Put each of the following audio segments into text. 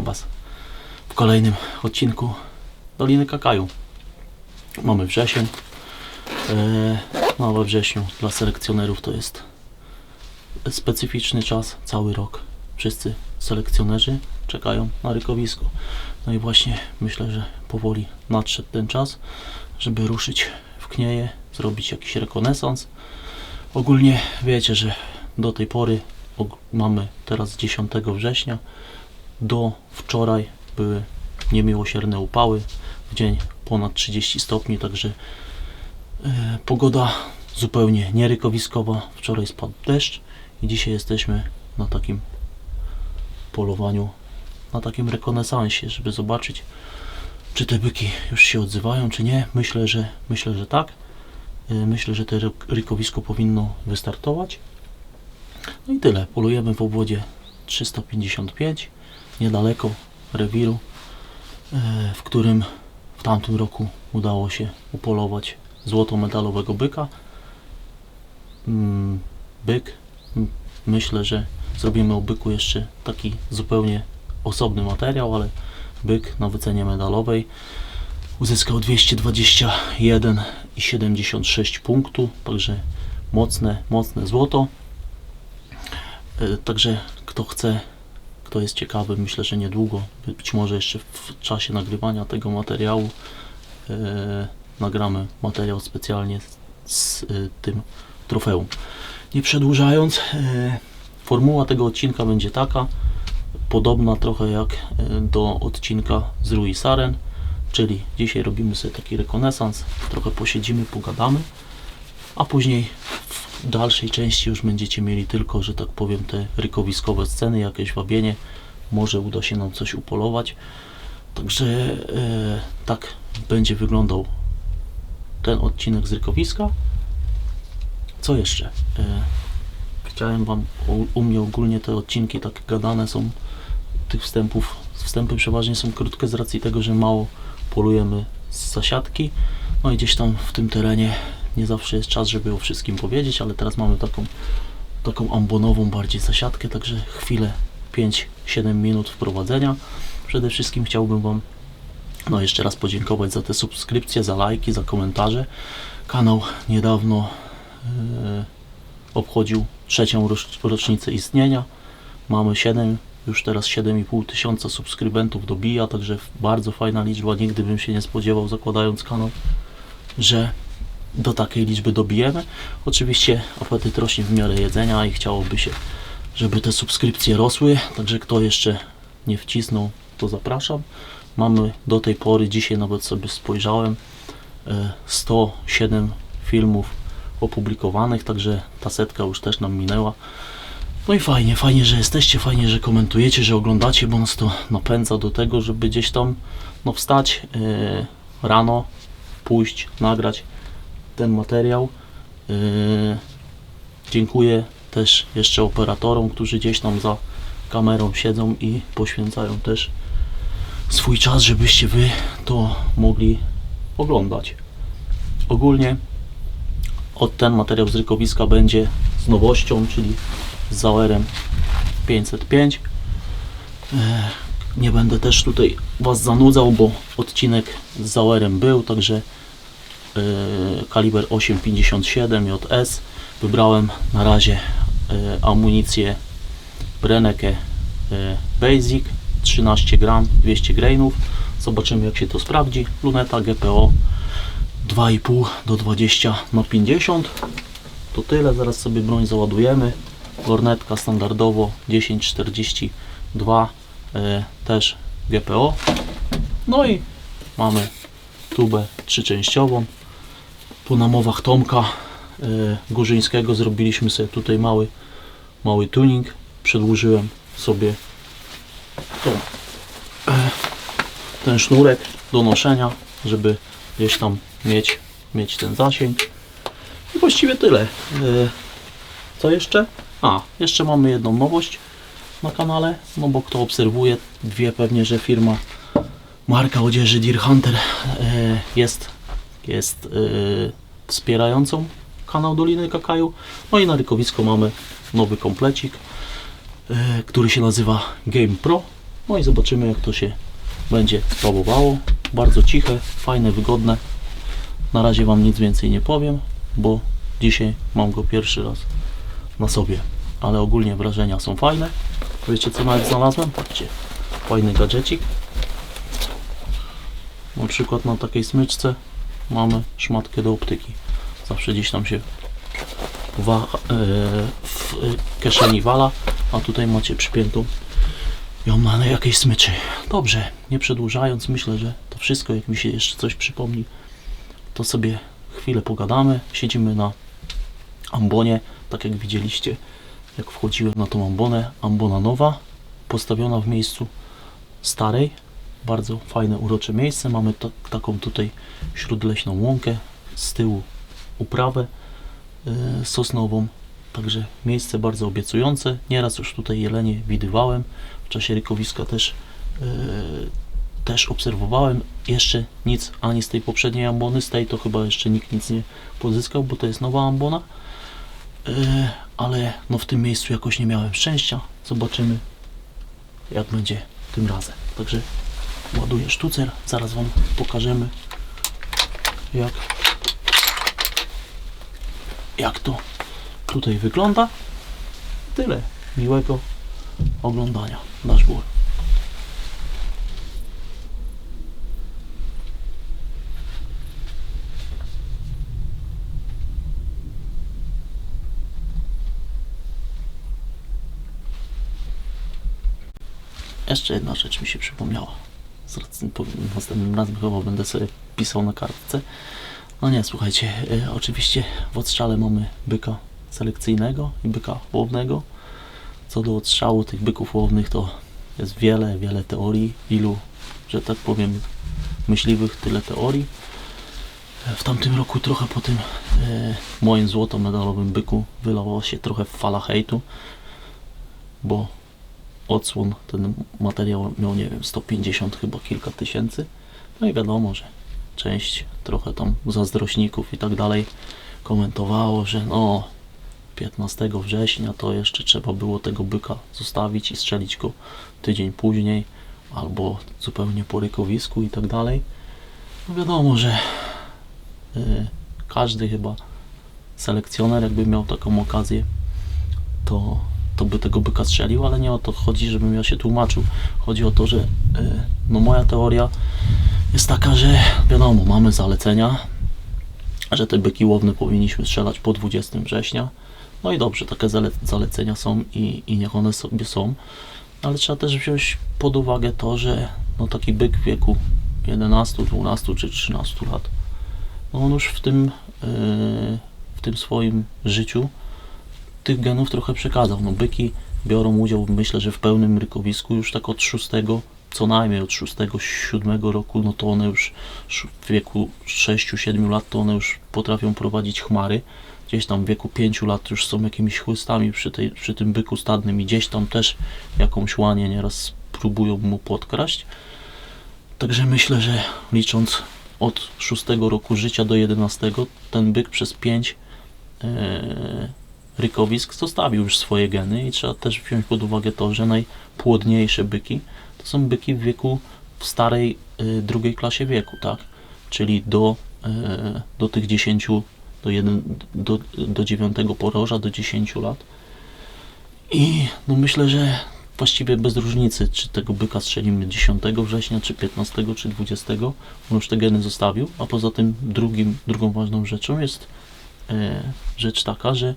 Witam Was w kolejnym odcinku Doliny Kakaju. Mamy wrzesień. Eee, no we wrześniu dla selekcjonerów to jest specyficzny czas, cały rok. Wszyscy selekcjonerzy czekają na rykowisko. No i właśnie myślę, że powoli nadszedł ten czas, żeby ruszyć w knieje, zrobić jakiś rekonesans. Ogólnie wiecie, że do tej pory mamy teraz 10 września. Do wczoraj były niemiłosierne upały, w dzień ponad 30 stopni, także e, pogoda zupełnie nierykowiskowa. Wczoraj spadł deszcz i dzisiaj jesteśmy na takim polowaniu, na takim rekonesansie, żeby zobaczyć, czy te byki już się odzywają, czy nie. Myślę, że myślę, że tak. E, Myślę, że to ryk- rykowisko powinno wystartować. No i tyle. Polujemy w obwodzie 355, niedaleko rewiru, e, w którym w tamtym roku udało się upolować złoto-medalowego byka. Mm, Byk, myślę, że zrobimy o byku jeszcze taki zupełnie osobny materiał, ale byk na wycenie medalowej uzyskał 221,76 punktu, także mocne, mocne złoto. E, Także kto chce, kto jest ciekawy, myślę, że niedługo, by- być może jeszcze w czasie nagrywania tego materiału e, nagramy materiał specjalnie z, z e, tym trofeum. Nie przedłużając, e, formuła tego odcinka będzie taka, podobna trochę jak e, do odcinka z Rui Saren, czyli dzisiaj robimy sobie taki rekonesans, trochę posiedzimy, pogadamy, a później w dalszej części już będziecie mieli tylko, że tak powiem, te rykowiskowe sceny, jakieś wabienie, może uda się nam coś upolować. Także e, tak będzie wyglądał ten odcinek z rykowiska. Co jeszcze? E, chciałem Wam, u, u mnie ogólnie te odcinki tak gadane są, tych wstępów, wstępy przeważnie są krótkie z racji tego, że mało polujemy z zasiadki. No i gdzieś tam w tym terenie nie zawsze jest czas, żeby o wszystkim powiedzieć, ale teraz mamy taką, taką ambonową bardziej zasiadkę, także chwilę 5-7 minut wprowadzenia. Przede wszystkim chciałbym Wam no jeszcze raz podziękować za te subskrypcje, za lajki, za komentarze. Kanał niedawno e, obchodził trzecią rocz- rocznicę istnienia. Mamy 7, już teraz 7,5 tysiąca subskrybentów dobija, także bardzo fajna liczba. Nigdy bym się nie spodziewał, zakładając kanał, że do takiej liczby dobijemy. Oczywiście apetyt rośnie w miarę jedzenia i chciałoby się, żeby te subskrypcje rosły, także kto jeszcze nie wcisnął, to zapraszam. Mamy do tej pory, dzisiaj nawet sobie spojrzałem, e, 107 filmów opublikowanych, także ta setka już też nam minęła. No i fajnie, fajnie, że jesteście, fajnie, że komentujecie, że oglądacie, bo nas to napędza do tego, żeby gdzieś tam no, wstać e, rano, pójść, nagrać ten materiał. Yy, dziękuję też jeszcze operatorom, którzy gdzieś tam za kamerą siedzą i poświęcają też swój czas, żebyście wy to mogli oglądać. Ogólnie od ten materiał z rykowiska będzie z nowością, czyli z Zauerem 505. Yy, Nie będę też tutaj Was zanudzał, bo odcinek z Zauerem był, także kaliber 8,57 JS. Wybrałem na razie e, amunicję Brennecke e, Basic 13 gram 200 grainów. Zobaczymy jak się to sprawdzi. Luneta GPO 2,5 do 20 na 50. To tyle, zaraz sobie broń załadujemy. Gornetka standardowo 1042 e, też GPO. No i mamy tubę trzyczęściową. Po namowach Tomka e, Górzyńskiego zrobiliśmy sobie tutaj mały, mały tuning. Przedłużyłem sobie e, ten sznurek do noszenia, żeby gdzieś tam mieć, mieć ten zasięg. I właściwie tyle. E, co jeszcze? A, jeszcze mamy jedną nowość na kanale, no bo kto obserwuje, wie pewnie, że firma marka odzieży Deer Hunter jest, jest e, wspierającą kanał Doliny Kakaju. No i na rykowisko mamy nowy komplecik. e, który się nazywa Game Pro. No i zobaczymy jak to się będzie sprawowało. Bardzo ciche, fajne, wygodne. Na razie Wam nic więcej nie powiem, bo dzisiaj mam go pierwszy raz na sobie. Ale ogólnie wrażenia są fajne. Wiecie co nawet znalazłem? Patrzcie, fajny gadżecik. Na przykład na takiej smyczce mamy szmatkę do optyki. Zawsze gdzieś tam się wa- e, w kieszeni wala, a tutaj macie przypiętą ją na jakiejś smyczy. Dobrze, nie przedłużając, myślę, że to wszystko, jak mi się jeszcze coś przypomni, to sobie chwilę pogadamy. Siedzimy na ambonie, tak jak widzieliście, jak wchodziłem na tą ambonę. Ambona nowa, postawiona w miejscu starej. Bardzo fajne, urocze miejsce. Mamy ta, taką tutaj śródleśną łąkę, z tyłu uprawę y, sosnową. Także miejsce bardzo obiecujące. Nieraz już tutaj jelenie widywałem. W czasie rykowiska też, y, też obserwowałem. Jeszcze nic ani z tej poprzedniej ambony, z tej to chyba jeszcze nikt nic nie pozyskał, bo to jest nowa ambona. Y, ale no w tym miejscu jakoś nie miałem szczęścia. Zobaczymy jak będzie tym razem. Także ładuję sztucer. Zaraz Wam pokażemy jak jak to tutaj wygląda. Tyle. Miłego oglądania. Gór. Jeszcze jedna rzecz mi się przypomniała. Z Następnym razem chyba będę sobie pisał na kartce. No nie, słuchajcie, e, oczywiście w odstrzale mamy byka selekcyjnego i byka łownego. Co do odstrzału tych byków łownych to jest wiele, wiele teorii. Ilu, że tak powiem, myśliwych, tyle teorii. W tamtym roku trochę po tym e, moim złotomedalowym byku wylało się trochę fala hejtu, bo odsłon ten materiał miał, nie wiem, 150 chyba kilka tysięcy. No i wiadomo, że część trochę tam zazdrośników i tak dalej komentowało, że no 15 września to jeszcze trzeba było tego byka zostawić i strzelić go tydzień później albo zupełnie po rykowisku i tak dalej. No wiadomo, że y, każdy chyba selekcjoner jakby miał taką okazję to, to by tego byka strzelił, ale nie o to chodzi, żebym ja się tłumaczył. Chodzi o to, że y, no moja teoria jest taka, że wiadomo, mamy zalecenia, że te byki łowne powinniśmy strzelać po 20 września. No i dobrze, takie zale zalecenia są i, i niech one sobie są, ale trzeba też wziąć pod uwagę to, że no taki byk w wieku 11, 12 czy 13 lat, no on już w tym, yy, w tym swoim życiu tych genów trochę przekazał. No byki biorą udział, myślę, że w pełnym rykowisku już tak od 6, co najmniej od 6-7 roku, no to one już w wieku 6-7 lat to one już potrafią prowadzić chmary. Gdzieś tam w wieku 5 lat już są jakimiś chłystami przy, tej, przy tym byku stadnym i gdzieś tam też jakąś łanię nieraz próbują mu podkraść. Także myślę, że licząc od 6 roku życia do 11, ten byk przez 5 e, rykowisk zostawił już swoje geny i trzeba też wziąć pod uwagę to, że najpłodniejsze byki to są byki w wieku w starej y, drugiej klasie wieku, tak? Czyli do, y, do tych 10, do, 1, do, do 9 poroża, do 10 lat. I no myślę, że właściwie bez różnicy, czy tego byka strzelimy 10 września, czy 15, czy 20, on już te geny zostawił, a poza tym drugim, drugą ważną rzeczą jest e, rzecz taka, że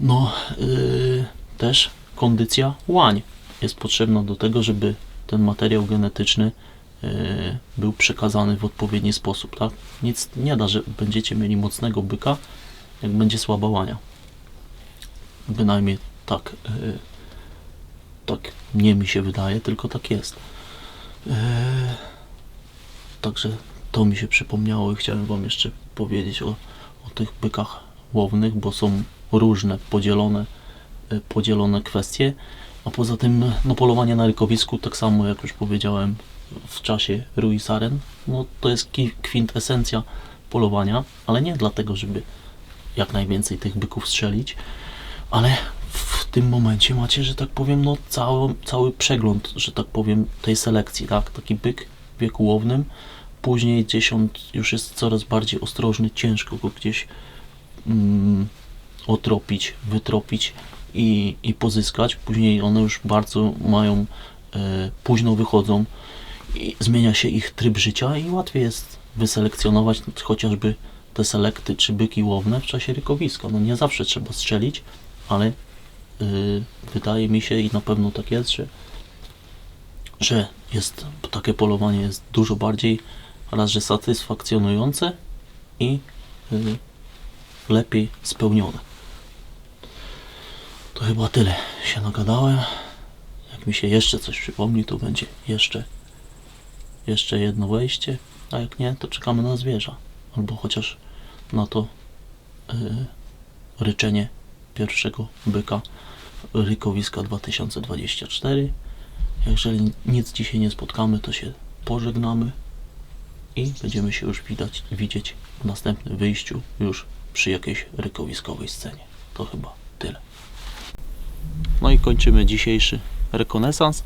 no y, też kondycja łań jest potrzebna do tego, żeby ten materiał genetyczny y, był przekazany w odpowiedni sposób, tak? Nic nie da, że będziecie mieli mocnego byka, jak będzie słaba łania. Bynajmniej tak, y, tak nie mi się wydaje, tylko tak jest. Y, także to mi się przypomniało i chciałem Wam jeszcze powiedzieć o, o tych bykach łownych, bo są różne, podzielone, y, podzielone kwestie. A poza tym, no polowanie na rykowisku, tak samo jak już powiedziałem w czasie Ruisaren, no to jest kwintesencja polowania, ale nie dlatego, żeby jak najwięcej tych byków strzelić, ale w tym momencie macie, że tak powiem, no cały, cały przegląd, że tak powiem, tej selekcji, tak? Taki byk w wieku łownym. Później on już jest coraz bardziej ostrożny, ciężko go gdzieś mm, otropić, wytropić i, i pozyskać. Później one już bardzo mają, e, późno wychodzą i zmienia się ich tryb życia i łatwiej jest wyselekcjonować chociażby te selekty czy byki łowne w czasie rykowiska. No nie zawsze trzeba strzelić, ale y, wydaje mi się i na pewno tak jest, że, że jest, takie polowanie jest dużo bardziej raz, że satysfakcjonujące i y, lepiej spełnione. To chyba tyle się nagadałem. Jak mi się jeszcze coś przypomni, to będzie jeszcze jeszcze jedno wejście, a jak nie, to czekamy na zwierza. Albo chociaż na to yy, ryczenie pierwszego byka rykowiska 2024. Jeżeli nic dzisiaj nie spotkamy, to się pożegnamy i będziemy się już widać, widzieć w następnym wyjściu już przy jakiejś rykowiskowej scenie. To chyba tyle. No i kończymy dzisiejszy rekonesans.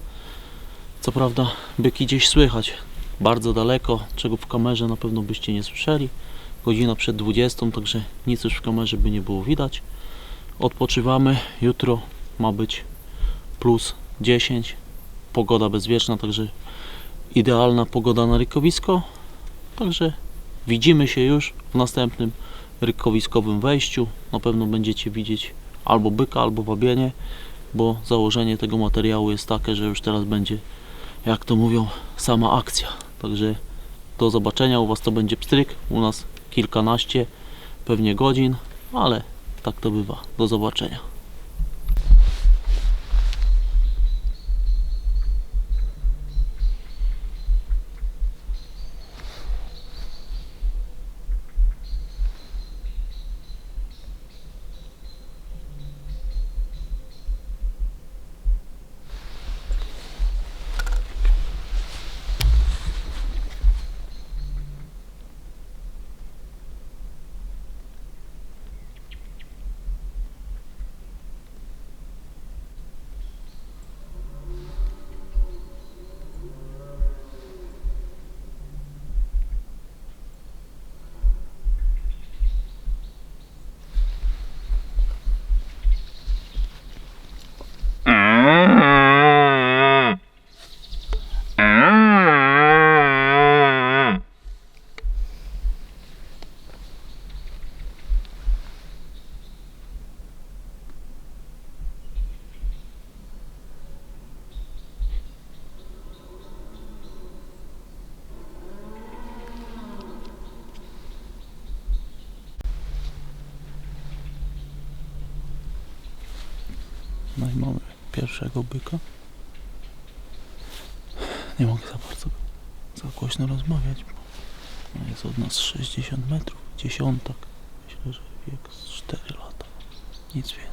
Co prawda byki gdzieś słychać bardzo daleko, czego w kamerze na pewno byście nie słyszeli. Godzina przed 20, także nic już w kamerze by nie było widać. Odpoczywamy. Jutro ma być plus 10. Pogoda bezwieczna, także idealna pogoda na rykowisko. Także widzimy się już w następnym rykowiskowym wejściu. Na pewno będziecie widzieć albo byka, albo wabienie, bo założenie tego materiału jest takie, że już teraz będzie, jak to mówią, sama akcja. Także do zobaczenia. U Was to będzie pstryk, u nas kilkanaście pewnie godzin, ale tak to bywa. Do zobaczenia. No i mamy pierwszego byka. Nie mogę za bardzo za głośno rozmawiać, bo jest od nas 60 metrów, dziesiątak. Myślę, że wiek z 4 lata. Nic więcej.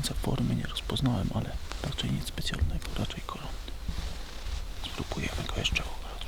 Końca formy nie rozpoznałem, ale raczej nic specjalnego, raczej koronny. Spróbujemy go jeszcze ubrać.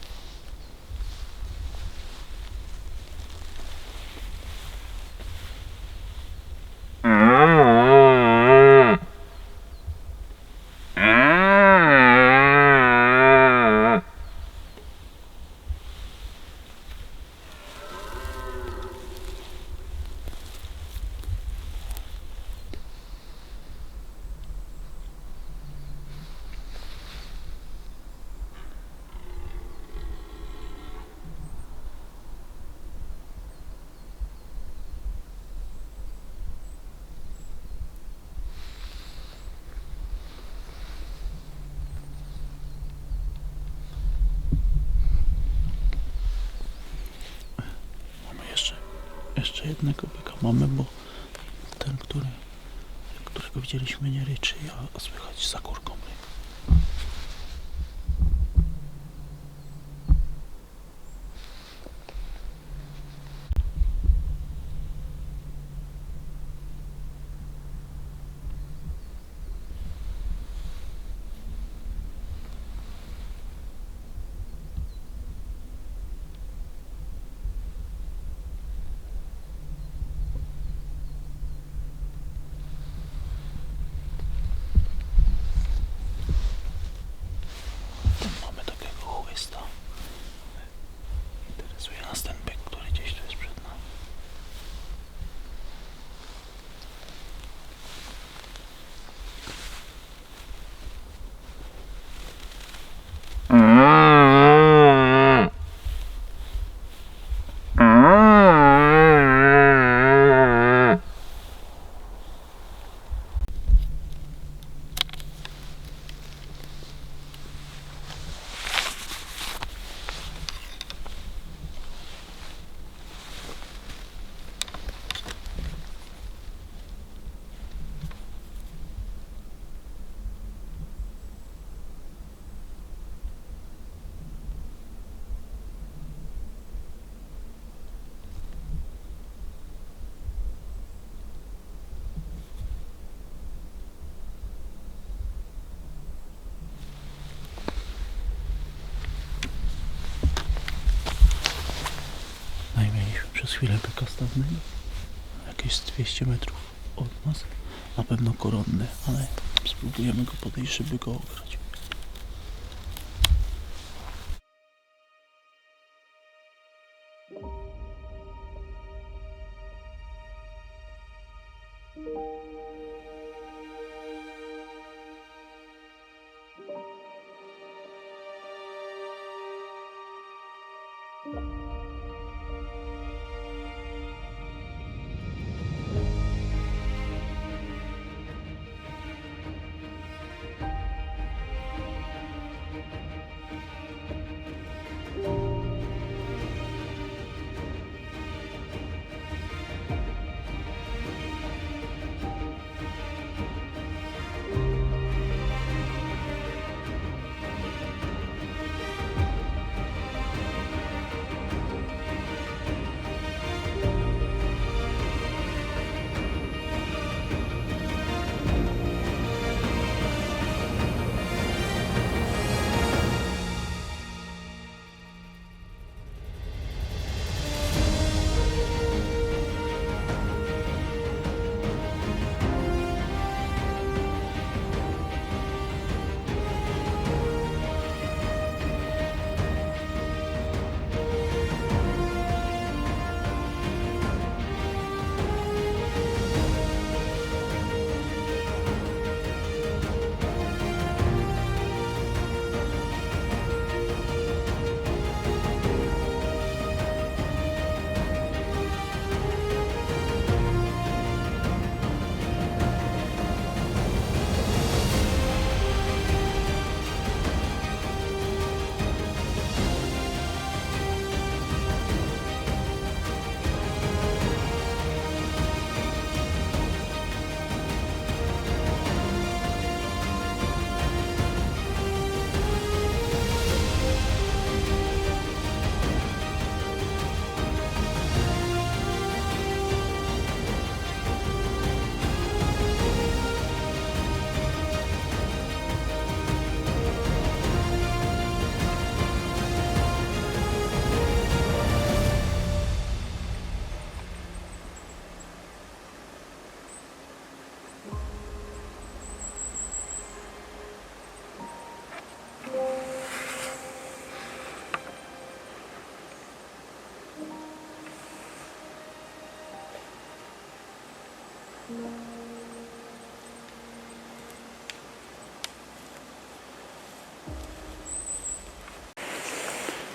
Mamy jeszcze, jeszcze jednego byka mamy, bo ten, który, którego widzieliśmy nie ryczy, a słychać za górką ryk. Tam mamy takiego chłysta. Interesuje nas ten byk, który gdzieś tu jest przed nami. No i mieliśmy przez chwilę byka stawnego. Jakieś z 200 metrów od nas. Na pewno koronny, ale spróbujemy go podejść, żeby go ograć.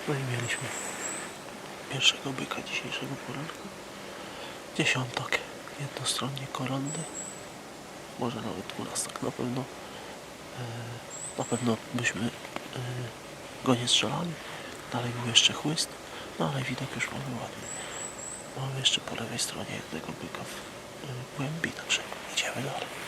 No i mieliśmy pierwszego byka dzisiejszego poranku. Dziesiątok jednostronnie koronny. Może nawet dwunastak na pewno. E, Na pewno byśmy e, go nie strzelali. Dalej był jeszcze chłyst, no ale widok już mamy ładny. Mamy jeszcze po lewej stronie jednego byka w e, głębi, także idziemy dalej. No i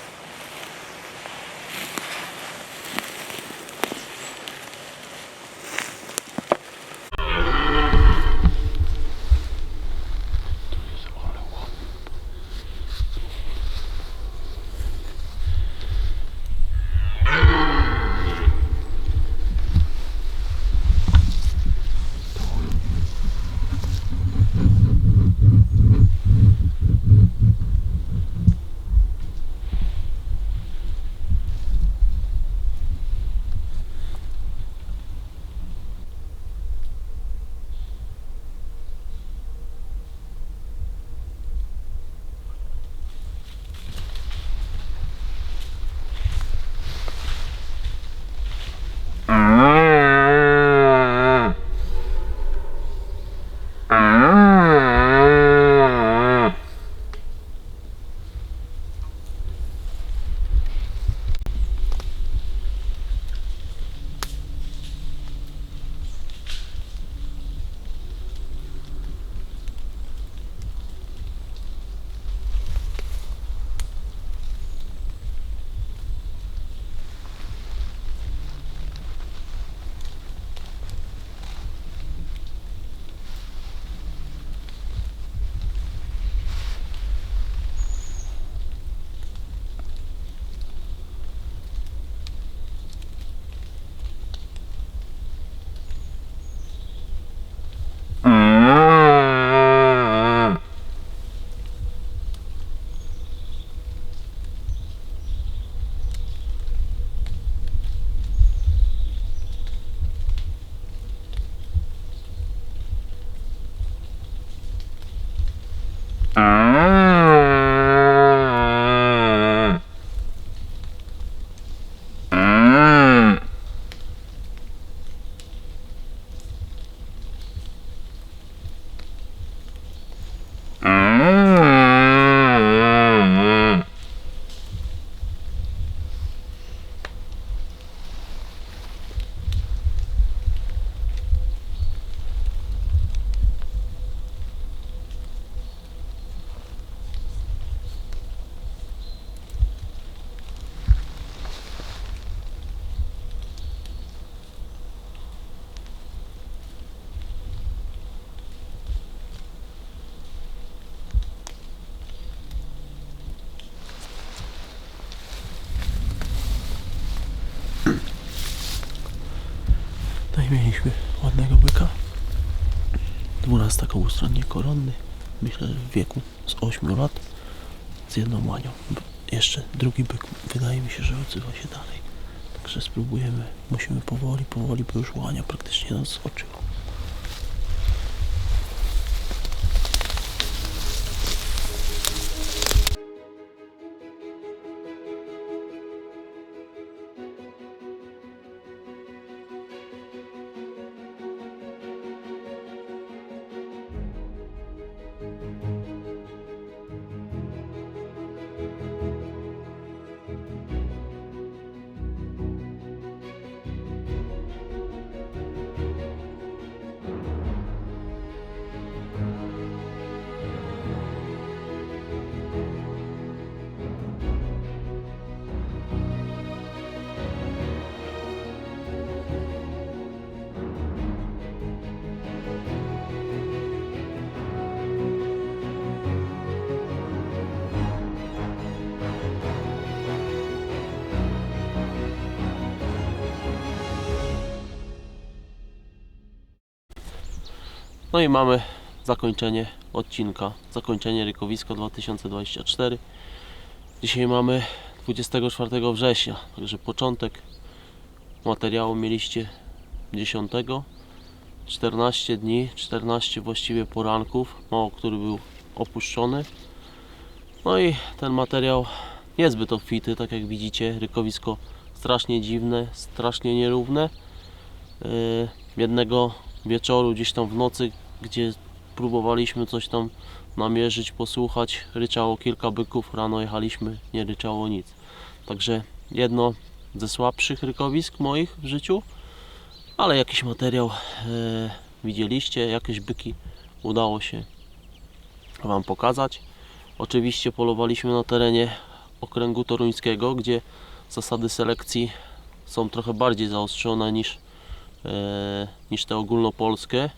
mieliśmy ładnego byka. Dwunastak obustronnie koronny. Myślę, że w wieku z 8 lat. Z jedną łanią. Jeszcze drugi byk wydaje mi się, że odzywa się dalej. Także spróbujemy. Musimy powoli, powoli, bo już łania praktycznie nas skoczyła. No i mamy zakończenie odcinka, zakończenie Rykowisko 2024. Dzisiaj mamy 24 września, także początek materiału mieliście 10. 14 dni, 14 właściwie poranków, mało który był opuszczony. No i ten materiał niezbyt obfity, tak jak widzicie, rykowisko strasznie dziwne, strasznie nierówne. Yy, Jednego wieczoru gdzieś tam w nocy, gdzie próbowaliśmy coś tam namierzyć, posłuchać, ryczało kilka byków, rano jechaliśmy, nie ryczało nic. Także jedno ze słabszych rykowisk moich w życiu, ale jakiś materiał e, widzieliście, jakieś byki udało się Wam pokazać. Oczywiście polowaliśmy na terenie okręgu toruńskiego, gdzie zasady selekcji są trochę bardziej zaostrzone niż, niż te ogólnopolskie.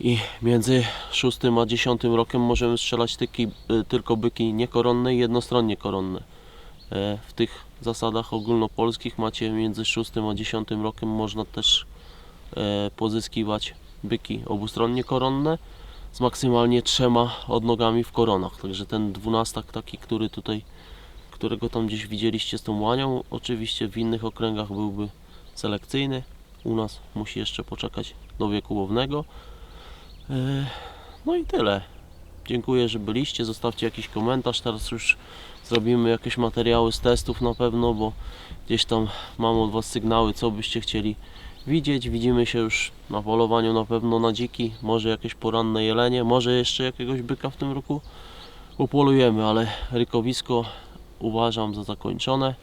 I między 6 a 10 rokiem możemy strzelać tyki, e, tylko byki niekoronne i jednostronnie koronne. E, W tych zasadach ogólnopolskich macie między 6 a 10 rokiem można też e, pozyskiwać byki obustronnie koronne z maksymalnie trzema odnogami w koronach. Także ten dwunastak taki, który tutaj, którego tam gdzieś widzieliście z tą łanią, oczywiście w innych okręgach byłby selekcyjny. U nas musi jeszcze poczekać do wieku łownego. E, No i tyle. Dziękuję, że byliście. Zostawcie jakiś komentarz. Teraz już zrobimy jakieś materiały z testów na pewno, bo gdzieś tam mam od Was sygnały, co byście chcieli widzieć. Widzimy się już na polowaniu na pewno na dziki, może jakieś poranne jelenie, może jeszcze jakiegoś byka w tym roku upolujemy, ale rykowisko uważam za zakończone.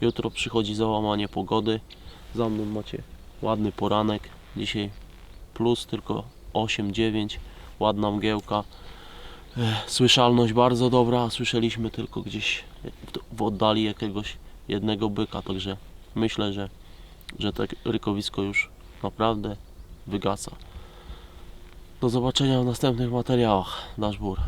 Jutro przychodzi załamanie pogody. Za mną macie ładny poranek. Dzisiaj plus tylko 8-9, ładna mgiełka. Ech, Słyszalność bardzo dobra, słyszeliśmy tylko gdzieś w oddali jakiegoś jednego byka, także myślę, że, że to rykowisko już naprawdę wygasa. Do zobaczenia w następnych materiałach. Dashbur.